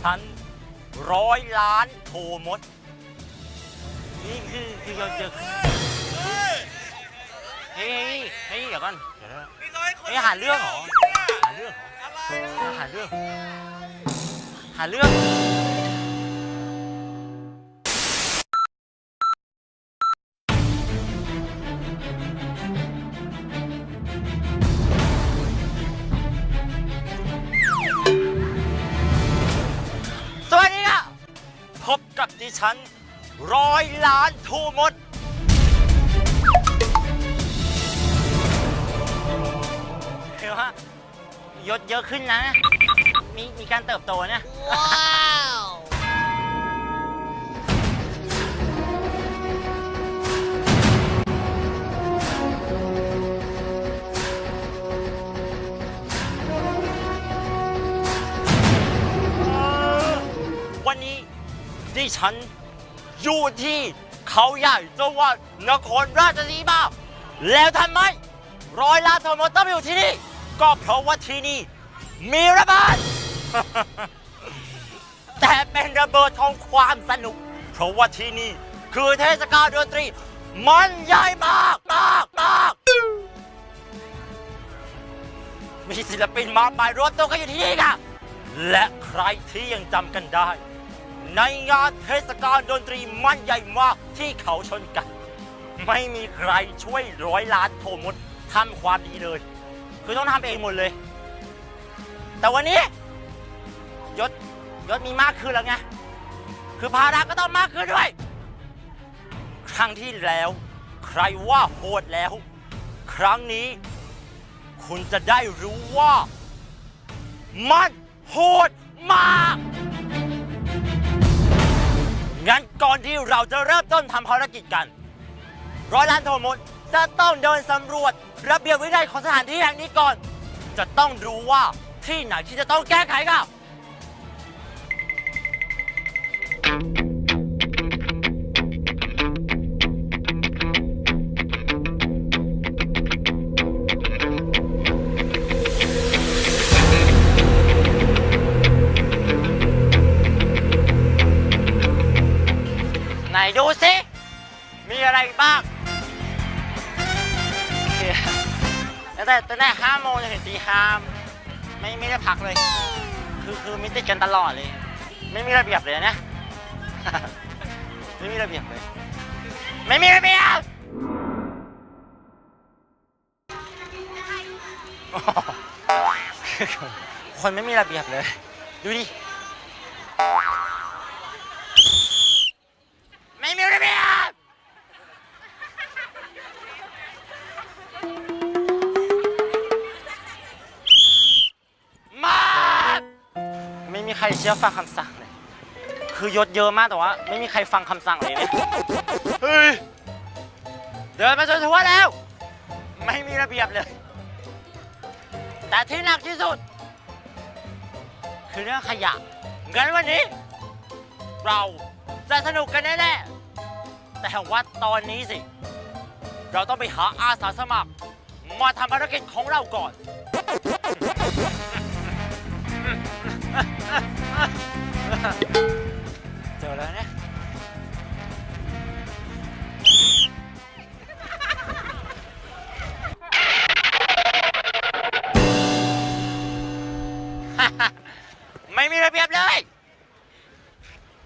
ฉันร้อยล้านโทมด นี่คือคือยศเยอะเฮ้ยเฮ้ยเฮ้ยเดี๋ยวก่อนเดี๋ยวนะเฮ้ยหาเรื่องเหรอ หาเรื่องเหรอ หาเรื่อง หาเรื่อง พบกับดิฉัน ร้อยล้านทูมด คือว่ายศเยอะขึ้นนะ มีมีการเติบโตเนี่ยวัน ฉัน อยู่ที่เขาใหญ่จังหวัดนครราชสีมา แล้วทำไหมร้อยล้านทั้งหมดต้องมาอยู่ที่นี่ ก็เพราะว่าที่นี่ มีระเบิด แต่เป็นระเบิดของความสนุก เพราะว่าที่นี่ คือเทศกาลดนตรี มันใหญ่มากมากมากมีศิลปินมากมายรวมตัวกันอยู่ที่นี่ค่ะ และใครที่ยังจำกันได้ ในงานเทศกาลดนตรีมันใหญ่มากที่เขาชนกัน ไม่มีใครช่วยร้อยล้านโทมดทำความดีเลย คือต้องทำเองหมดเลย แต่วันนี้ยศยศมีมากขึ้นแล้วไง คือภาระก็ต้องมากขึ้นด้วย ครั้งที่แล้ว ใครว่าโหดแล้ว ครั้งนี้ คุณจะได้รู้ว่า มันโหดมาก งั้นก่อนที่เราจะเริ่มต้นทำภารกิจกัน ร้อยล้านโทมุนจะต้องเดินสำรวจระเบียบวินัยของสถานที่แห่งนี้ก่อน จะต้องรู้ว่าที่ไหนที่จะต้องแก้ไขครั แต่ตั้งแต่ห้าโมงจนถึงตีห้าไม่ไม่ได้พักเลย คือคือมิติดกันตลอดเลย ไม่มีระเบียบเลยนะ ไม่มีระเบียบเลย ไม่มีระเบียบคนไม่มีระเบียบเลย ดูดิ รเชื่อฟังคำสั่งเลย คือยศเยอะมากแต่ว่า ไม่มีใครฟังคำสั่งเลยเนี่ย เฮ้ย เดินมาจนทั่วแล้ว ไม่มีระเบียบเลย แต่ที่หนักที่สุด คือเรื่องขยะงั้นวันนี้ เราจะสนุกกันแน่ๆแต่ว่าตอนนี้สิ เราต้องไปหาอาสาสมัคร มาทำภารกิจของเราก่อน เจอแล้วเนี่ยไม่มีระเบียบเลย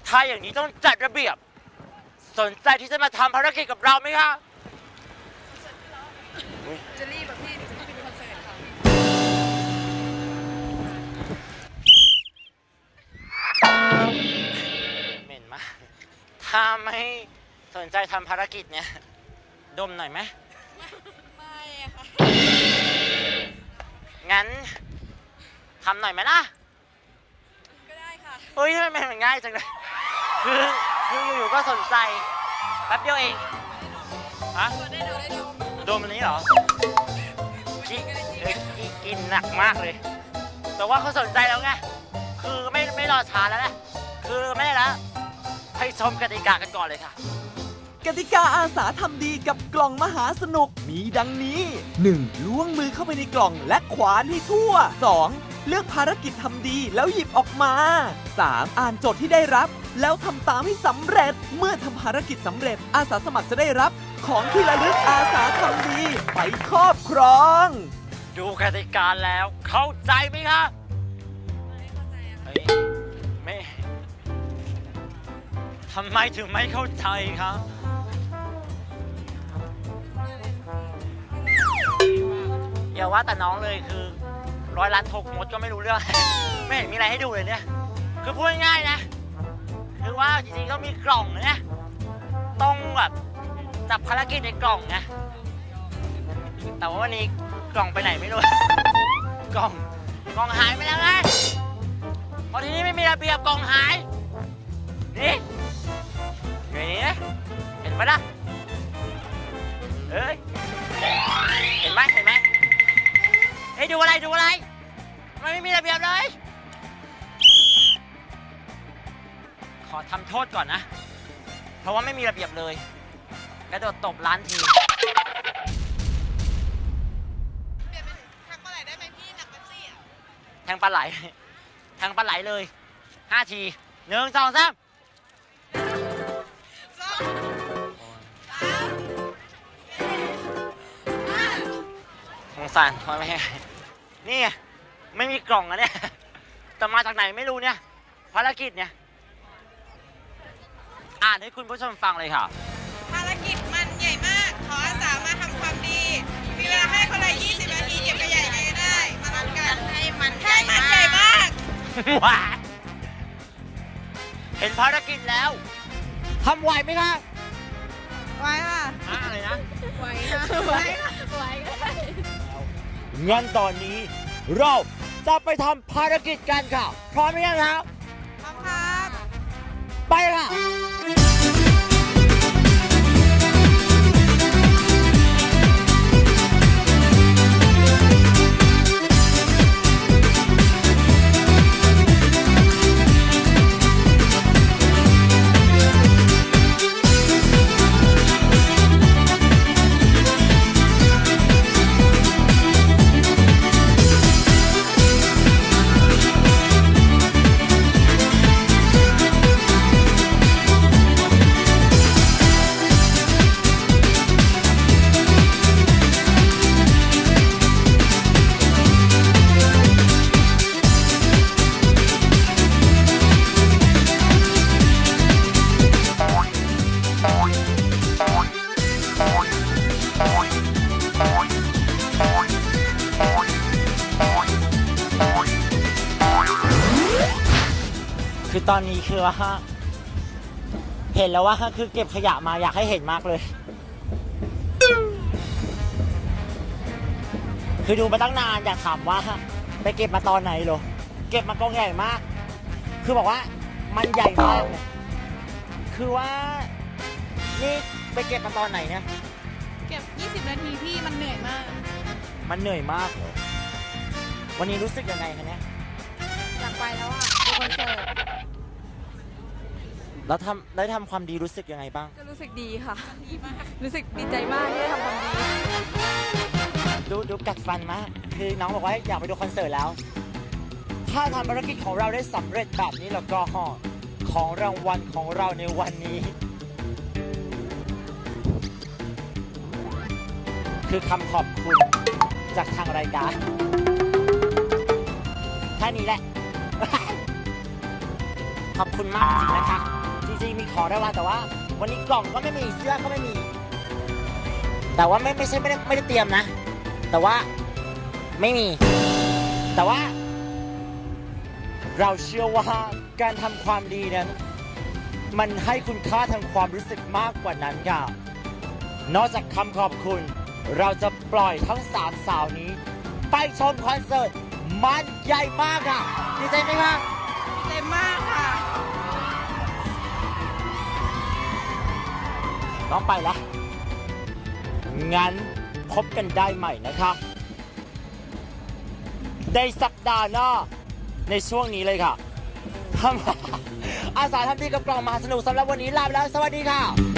ถ้าอย่างนี้ต้องจัดระเบียบ สนใจที่จะมาทำภารกิจกับเราไหมคะจะรี ถ้าไม่สนใจทำภารกิจเนี่ย ดมหน่อยไหม ไม่อะค่ะ งั้นทำหน่อยไหมล่ะ ก็ได้ค่ะ เฮ้ยทำไมมันง่ายจังเลย คือคืออยู่ๆก็สนใจ แป๊บเดียวเอง ฮะ ได้ดูได้ดูดมอันนี้เหรอกินเอ้ยกินกินหนักมากเลย แต่ว่าเขาสนใจแล้วไง คือไม่ไม่รอช้าแล้วนะคือไม่ได้แล้ว ไปชมกติกากันก่อนเลยค่ะ กติกาอาสาทำดีกับกล่องมหาสนุกมีดังนี้ 1. ล้วงมือเข้าไปในกล่องและขวานให้ทั่ว 2. เลือกภารกิจทำดีแล้วหยิบออกมา 3. อ่านโจทย์ที่ได้รับ แล้วทำตามให้สำเร็จ เมื่อทำภารกิจสำเร็จ อาสาสมัครจะได้รับ ของที่ระลึกอาสาทำดี ไปครอบครอง ดูกติกาแล้วเข้าใจไหมคะไม่เข้าใจอะค่ะำไมถึงไม่เข้าใจครับ อย่าว่าแต่น้องเลยคือ ร้อยล้านทกมดก็ไม่รู้เรื่อง ไม่เห็นมีอะไรให้ดูเลยเนี่ย คือพูดง่ายๆนะ คือว่าจริงๆก็มีกล่องนะ ต้องแบบจับภารกิจในกล่องนะแต่ว่าวันนี้กล่องไปไหนไม่รู้ กล่องกล่องหายไปแล้วไงเพราะที่นี่ไม่มีระเบียบกล่องหายนี่ เห็นปละเอ้ย เห็นไหมเห็นไหมเฮ้ยดูอะไรดูอะไรไมันไม่มีระเบียบเลย ขอทำโทษก่อนนะ เพราะว่าไม่มีระเบียบเลยกระโดดตบร้านที เปลี่ยนเป็นทักเมื่อไหร่ได้ไหมพี่หนักเป๊ปซี่อะแทงปลาไหล แทงปลาไหลเลยห้าทีหนึ่งสองสาม สงสารพ่อแม่นี่ไงไม่มีกล่องอะเนี่ยแต่มาจากไหนไม่รู้เนี่ยภารกิจเนี่ยอ่านให้คุณผู้ชมฟังเลยค่ะ ภารกิจมันใหญ่มาก ขออาสามาทำความดี มีเวลาให้คนละ20 นาทีเก็บขยะยังไงก็ได้ มารันกันให้มันให้มันใหญ่มาก ว้าเห็นภารกิจแล้วทำไหวไหมคะไว้ค่ะอ่าอะไรนะ ไว้ค่ะไว้ค่ะไว้ก็ได้ งั้นตอนนี้เราจะไปทำภารกิจกันค่ะ พร้อมหรือยังครับพร้อมครับ ไปค่ะ คือตอนนี้คือว่าเห็นแล้วว่าคือเก็บขยะมาอยากให้เห็นมากเลย คือดูมาตั้งนานอยากถามว่า ไปเก็บมาตอนไหนเหรอ เก็บมากองใหญ่มาก คือบอกว่ามันใหญ่มากเนี่ยคือว่า นี่ไปเก็บมาตอนไหนเนี่ย เก็บ 20 นาทีพี่มันเหนื่อยมาก มันเหนื่อยมากเหรอ วันนี้รู้สึกยังไงคะเนี่ย อยากไปแล้วอะดูคอนเสิร์ต แล้วทำได้ทำความดีรู้สึกยังไงบ้าง ก็รู้สึกดีค่ะดีมากรู้สึกดีใจมากที่ได้ทำความดี ดูดูกัดฟันมากคือน้องบอกว่าอยากไปดูคอนเสิร์ตแล้ว ถ้าทำภารกิจของเราได้สำเร็จแบบนี้แล้วก็ของรางวัลของเราในวันนี้ คือคำขอบคุณจากทางรายการแค่นี้แหละ ขอบคุณมากจริงๆนะคะ จริงมีของรางวัลแต่ว่า วันนี้กล่องก็ไม่มีเสื้อก็ไม่มี แต่ว่าไม่ไม่ใช่ไม่ได้ไม่ได้เตรียมนะ แต่ว่าไม่มี แต่ว่า เราเชื่อว่าการทำความดีนั้น มันให้คุณค่าทางความรู้สึกมากกว่านั้นค่ะ นอกจากคำขอบคุณ เราจะปล่อยทั้งสามสาวนี้ ไปชมคอนเสิร์ตมันใหญ่มากค่ะดีใจไหมคะดีใจมาก ต้องไปละ งั้นพบกันได้ใหม่นะครับ ในสัปดาห์หน้าในช่วงนี้เลยค่ะทำอาสาทำดีกับกล่องมหาสนุกสำหรับวันนี้ลาไปแล้ว สวัสดีค่ะ